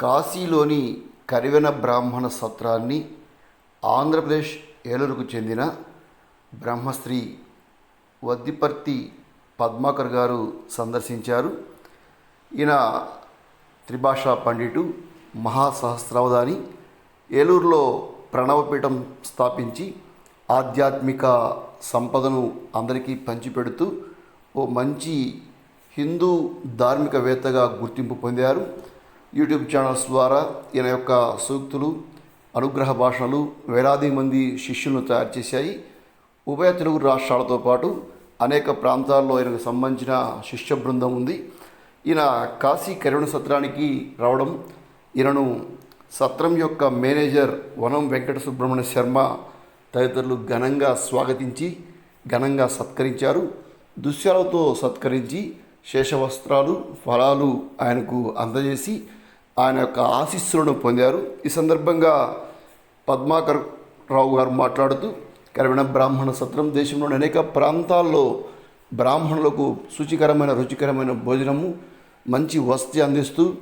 కాశీలోని కరివెన బ్రాహ్మణ సత్రాన్ని ఆంధ్రప్రదేశ్ ఏలూరుకు చెందిన బ్రహ్మశ్రీ వద్దిపర్తి పద్మాకర్ గారు సందర్శించారు. ఈయన త్రిభాషా పండిటు మహాసహస్రావధాని ఏలూరులో ప్రణవపీఠం స్థాపించి ఆధ్యాత్మిక సంపదను అందరికీ పంచిపెడుతూ ఓ మంచి హిందూ ధార్మికవేత్తగా గుర్తింపు పొందారు. యూట్యూబ్ ఛానల్స్ ద్వారా ఈయన యొక్క సూక్తులు అనుగ్రహ భాషలు వేలాది మంది శిష్యులను తయారు చేశాయి. ఉభయ తెలుగు రాష్ట్రాలతో పాటు అనేక ప్రాంతాల్లో ఈయనకు సంబంధించిన శిష్య బృందం ఉంది. ఈయన కాశీ కరుణ సత్రానికి రావడం ఈయనను సత్రం యొక్క మేనేజర్ వనం వెంకట సుబ్రహ్మణ్య శర్మ తదితరులు ఘనంగా స్వాగతించి ఘనంగా సత్కరించారు. దుశ్యాలతో సత్కరించి శేషవస్త్రాలు ఫలాలు ఆయనకు అందజేసి ఆయన యొక్క ఆశీస్సులను పొందారు. ఈ సందర్భంగా పద్మాకర్ రావు గారు మాట్లాడుతూ కరవిణ బ్రాహ్మణ సత్రం దేశంలోని అనేక ప్రాంతాల్లో బ్రాహ్మణులకు శుచికరమైన రుచికరమైన భోజనము మంచి వసతి అందిస్తూ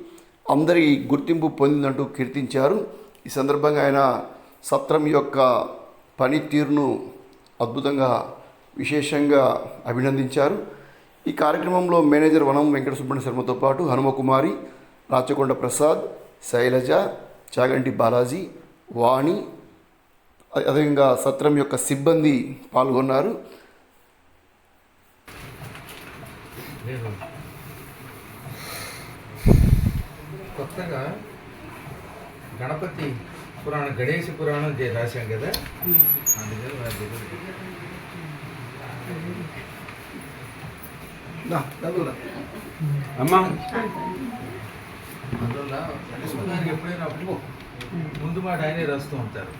అందరి గుర్తింపు పొందిందంటూ కీర్తించారు. ఈ సందర్భంగా ఆయన సత్రం యొక్క పనితీరును అద్భుతంగా విశేషంగా అభినందించారు. ఈ కార్యక్రమంలో మేనేజర్ వనం వెంకట సుబ్రహ్మణ్య శర్మతో పాటు హనుమకుమారి రాచకొండ ప్రసాద్ శైలజ చాగంటి బాలాజీ వాణి అదేవిధంగా సత్రం యొక్క సిబ్బంది పాల్గొన్నారు. నేను కొత్తగా గణపతి పురాణం గణేష పురాణం రాశాం కదా? అందుకని అమ్మా. అందువల్ల కృష్ణ గారికి ఎప్పుడైనా ముందు మాట ఆయనే రాస్తూ ఉంటారు.